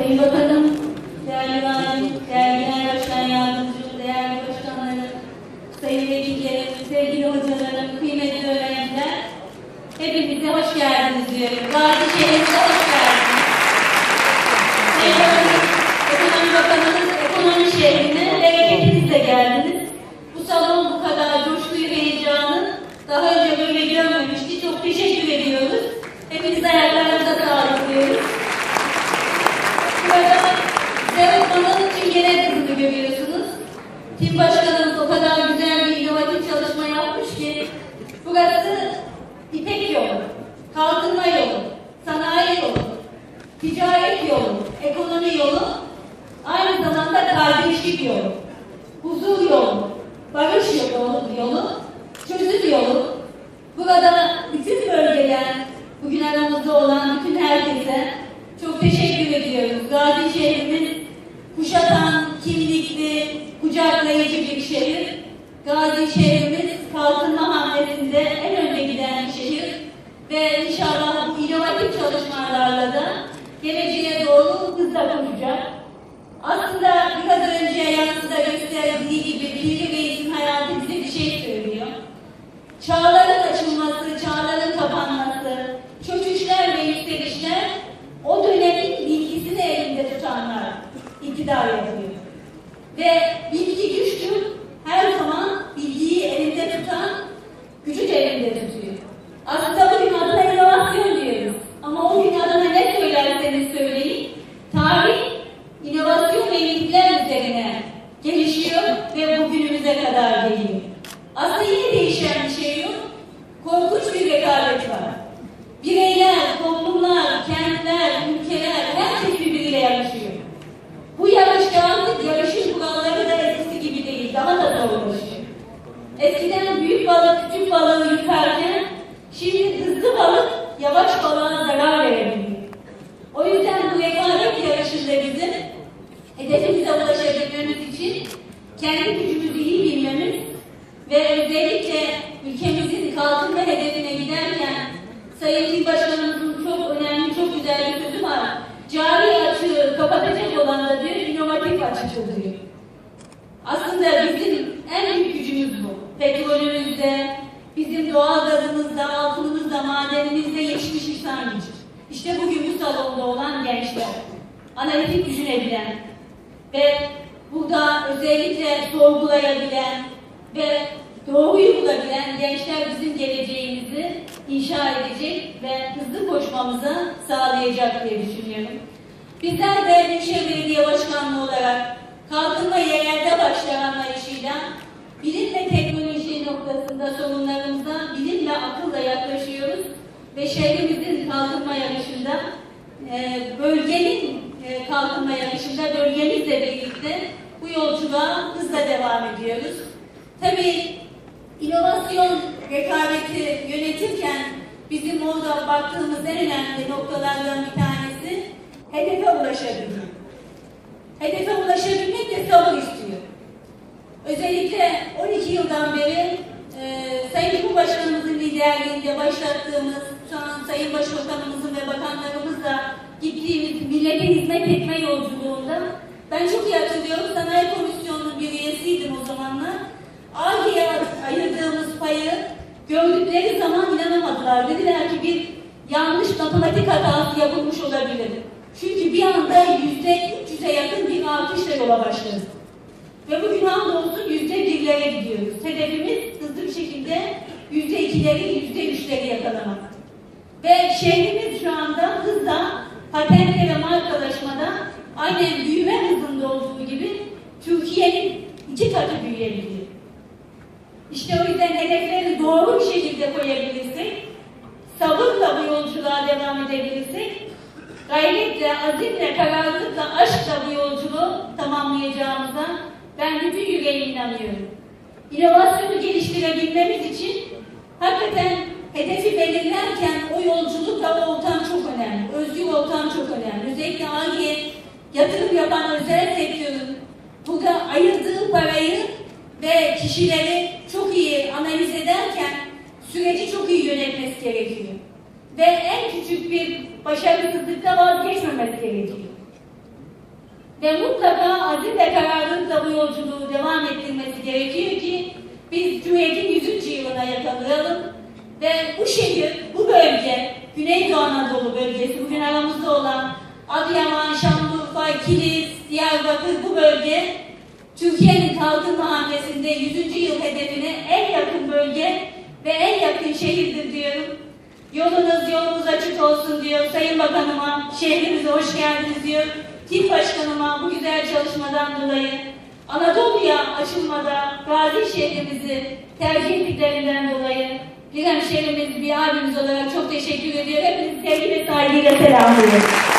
Sayın Bakanım, değerli valim, değerli genel başkan yardımcım, değerli başkanlarım, sayın vekillerim, sevgili hocalarım, kıymetli öğrenciler, hepinize hoş geldiniz diyorum. Gazi şehrimize hoş geldiniz. Sayın Bakanım, Ekonomi Bakanımız ekonomi şehrine bereketinizle geldiniz. Bu salon bu kadar coşkuyu ve heyecanı daha önce böyle görmemişti. Çok teşekkür ediyoruz. Hepiniz ayaklarınıza sağlık diyoruz. Burada Zeynep'in Çingene kızını görüyorsunuz. Tim başkanımız o kadar güzel bir inovatif çalışma yapmış ki burası İpek yolu, kalkınma yolu, sanayi yolu, ticaret yolu, ekonomi yolu, aynı zamanda kardeşlik yolu, huzur yolu, barış yolu, yolu çözüm yolu. Burada bütün bölgeler, bugün aramızda olan bütün herkese çok teşekkür ediyoruz. Gazi şehrimiz kuşatan, kimlikli, kucaklayıcı bir şehir. Gazi şehrimiz kalkınma hamlesinde en önde giden bir şehir. Ve inşallah bu inovatif çalışmalarla da geleceğe doğru hızla koşacak. Aslında biraz önce yanınızda gösterdiği gibi Bilgi Reis'in hayatı bize bir şey söylüyor. Çağların açılması, çağların kapanması, çöküşler ve yükselişler o dönemin bilgisini elinde tutanlar iktidar yapıyor. Ve bilgi güçtür, her zaman bilgiyi elinde tutan gücü de elinde tutuyor. Aslında bugün adına inovasyon diyoruz. Ama o gün adına ne söylerseniz söyleyin, tarih inovasyon ve yenilikler üzerine gelişiyor ve bugünümüze kadar geliyor. Aslında yine değişen bir şey yok. Korkunç bir rekabet yavaş balığa zarar verebiliyor. O yüzden bu rekabet yarışında bizim hedefimize ulaşabilmemiz için kendi gücümüzü iyi bilmemiz ve özellikle ülkemizin kalkınma hedefine giderken Sayın İl Başkanımızın çok önemli, çok güzel bir sözü var. Cari açığı kapatacak olan da diyor, inovatif açıktır diyor. Aslında bizim en büyük gücümüz bu. Petrolümüzde, bizim doğal gazımızda, altınımızda, madenimizde yetişmiş insan gücü. İşte bugün bu salonda olan gençler. Analitik düşünebilen ve burada özellikle sorgulayabilen ve doğruyu bulabilen gençler bizim geleceğimizi inşa edecek ve hızlı koşmamızı sağlayacak diye düşünüyorum. Bizler de Büyükşehir Belediye Başkanlığı olarak kalkınma yerelde başlar anlayışıyla bilim ve teknoloji noktasında sorunlarımıza bilimle akılla yaklaşıyoruz ve şehrimizin kalkınma yarışında e, bölgenin e, kalkınma yarışında bölgemizle birlikte bu yolculuğa hızla devam ediyoruz. Tabii inovasyon rekabeti yönetirken bizim orada baktığımız en önemli noktalardan bir tanesi hedefe ulaşabilmek. Hedefe ulaşabilmek de sabır istiyor. Özellikle 12 yıldan beri liderliğinde başlattığımız, şu Sayın Başbakanımızın ve bakanlarımızla gittiğimiz millete hizmet etme yolculuğunda ben çok iyi hatırlıyorum. Sanayi Komisyonu'nun bir üyesiydim o zamanlar. ARGE'ye ayırdığımız payı gördükleri zaman inanamadılar. Dediler ki bir yanlış matematik hatası yapılmış olabilir. Çünkü bir anda yüzde 300'e yakın bir artışla yola başladı. Ve bugün hamdolsun yüzde birlere gidiyoruz. Hedefimiz hızlı bir şekilde yüzde ikileri, yüzde üçleri yakalamak. Ve şehrimiz şu anda hızla patente ve markalaşmada aynen büyüme hızında olduğu gibi Türkiye'nin iki katı büyüyebiliyor. İşte o yüzden hedefleri doğru bir şekilde koyabilirsek, sabırla bu yolculuğa devam edebilirsek, gayretle, azimle, kararlılıkla, aşkla bu yolculuğu tamamlayacağımıza ben bütün yüreğimle inanıyorum. İnovasyonu geliştirebilmemiz için hakikaten hedefi belirlerken o yolculukla o ortam çok önemli. Özgür ortam çok önemli. Özellikle Aİ'ye yatırım yapan özel sektörün burada ayırdığı parayı ve kişileri çok iyi analiz ederken süreci çok iyi yönetmesi gerekiyor. Ve en küçük bir başarısızlıkta vazgeçmemesi gerekiyor. ve mutlaka azim ve kararlılıkla bu yolculuğu devam ettirmesi gerekiyor ki biz Cumhuriyet'in 100. yılına yakalayalım ve bu şehir, bu bölge, Güneydoğu Anadolu bölgesi, bugün aramızda olan Adıyaman, Şanlıurfa, Kilis, Diyarbakır bu bölge Türkiye'nin kalkınma hamlesinde 100. yıl hedefine en yakın bölge ve en yakın şehirdir diyorum. Yolunuz yolunuz açık olsun diyor. Sayın Bakanıma şehrimize hoş geldiniz diyor. Tim Başkanıma bu güzel çalışmadan dolayı Anadolu'ya açılmada Gazi şehrimizi tercih ettiklerinden dolayı bir hemşehrimiz, bir abimiz olarak çok teşekkür ediyor. Hepinizi sevgi ve saygıyla selamlıyorum.